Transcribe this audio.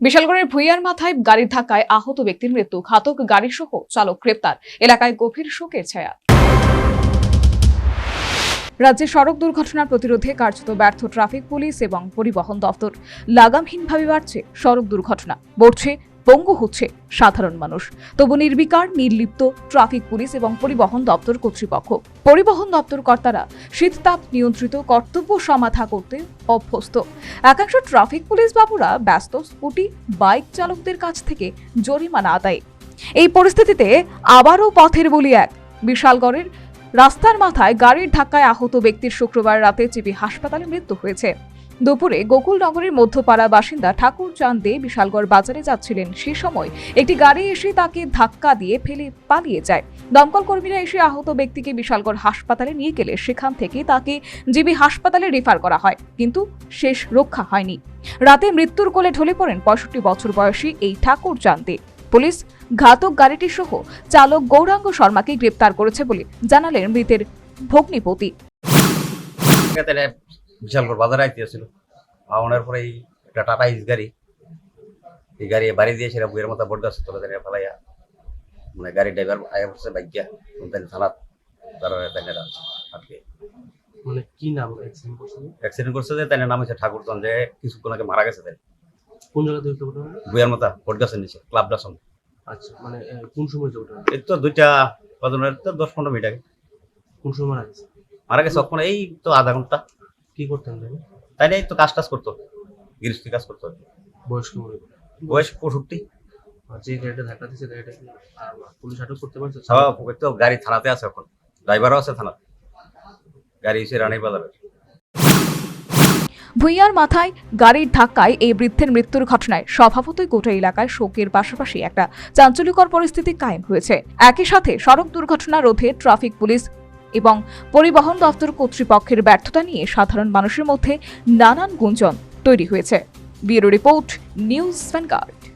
বিশালগড়ের ভুইয়ার মাথায় গাড়ির ধাক্কায় আহত ব্যক্তির মৃত্যু। ঘাতক গাড়ি সহ চালক গ্রেপ্তার। এলাকায় গভীর শোকের ছায়া। রাজ্যে সড়ক দুর্ঘটনা প্রতিরোধে কার্যত ব্যর্থ ট্রাফিক পুলিশ এবং পরিবহন দপ্তর। লাগামহীনভাবে বাড়ছে সড়ক দুর্ঘটনা। বড়ছে পঙ্গু হচ্ছে সাধারণ মানুষ। তবু নির্বিকার, নির্লিপ্ত ট্রাফিক পুলিশ এবং পরিবহন দপ্তর কর্তৃপক্ষ। পরিবহন দপ্তর কর্তারা শীততাপ নিয়ন্ত্রিত কর্তব্য সমাধা করতে অভ্যস্ত। একাংশ ট্রাফিক পুলিশ বাবুরা ব্যস্ত স্কুটি, বাইক চালকদের কাছ থেকে জরিমানা আদায়। এই পরিস্থিতিতে আবারও পথের বলি এক। বিশালগড়ের রাস্তার মাথায় গাড়ির ধাক্কায় আহত ব্যক্তির শুক্রবার রাতে চিবি হাসপাতালে মৃত্যু হয়েছে। দুপুরে গোকুলনগরের মধ্যপাড়া বাসিন্দা ঠাকুর চাঁদ দে বিশালগড় বাজারে যাচ্ছিলেন। সে সময় একটি গাড়ি এসে তাকে ধাক্কা দিয়ে ফেলে পালিয়ে যায়। দমকল কর্মীরা এসে আহত ব্যক্তিকে বিশালগড় হাসপাতালে নিয়ে গেলে সেখান থেকে তাকে জিবি হাসপাতালে রেফার করা হয়, কিন্তু শেষ রক্ষা হয়নি। রাতে মৃত্যুর কোলে ঢলে পড়েন পঁয়ষট্টি বছর বয়সী এই ঠাকুর দে। পুলিশ ঘাতক গাড়িটি সহ চালক গৌরাঙ্গ শর্মাকে গ্রেপ্তার করেছে বলে জানালেন মৃতের ভগ্নিপতি। বিশালগড় বাজারে আইতে আইতেছিল আওয়ানোর পরে এই একটা টাটা ইস গাড়ি এই গাড়ি বাড়ি দিয়ে সেটা বইয়ের মতো বড় গাছ তোলা তাই ফেলাইয়া মানে গাড়ি ড্রাইভার আয়া পড়ছে বাইকিয়া তাই থানাত তারা তাই আটকে। মানে কি নাম অ্যাক্সিডেন্ট করছে? যে তাই নাম হচ্ছে ঠাকুরচন যে কিছুক্ষণ আগে মারা গেছে তাই কোন হইতো ওটা বইয়ের মতো বট গাছের নিচে ক্লাব ডাসন। আচ্ছা মানে কোন সময় যে ওটা এই তো দুইটা বাজনের তো দশ পনেরো মিনিট আগে। কোন সময় মারা গেছে? মারা গেছে এই তো আধা ঘণ্টা। কি করতেন জানি তাই এই তো কাজ টাজ করতো গৃহস্থী কাজ করতো। বয়স্ক বয়স পঁয়ষট্টি যে গাড়িটা ধাক্কা দিয়েছে গাড়িটা কি পুলিশ আটক করতে পারছে? সব তো গাড়ি থানাতে আছে এখন। ড্রাইভারও আছে থানাতে গাড়ি এসে রানী বাজারে ভুইয়ার মাথায় গাড়ির ধাক্কায় এই বৃদ্ধের মৃত্যুর ঘটনায় স্বভাবতই গোটা এলাকায় শোকের পাশাপাশি একটা চাঞ্চল্যকর পরিস্থিতি কায়েম হয়েছে। একই সাথে সড়ক দুর্ঘটনা রোধে ট্রাফিক পুলিশ এবং পরিবহন দপ্তর কর্তৃপক্ষের ব্যর্থতা নিয়ে সাধারণ মানুষের মধ্যে নানান গুঞ্জন তৈরি হয়েছে। Bureau report news Vanguard.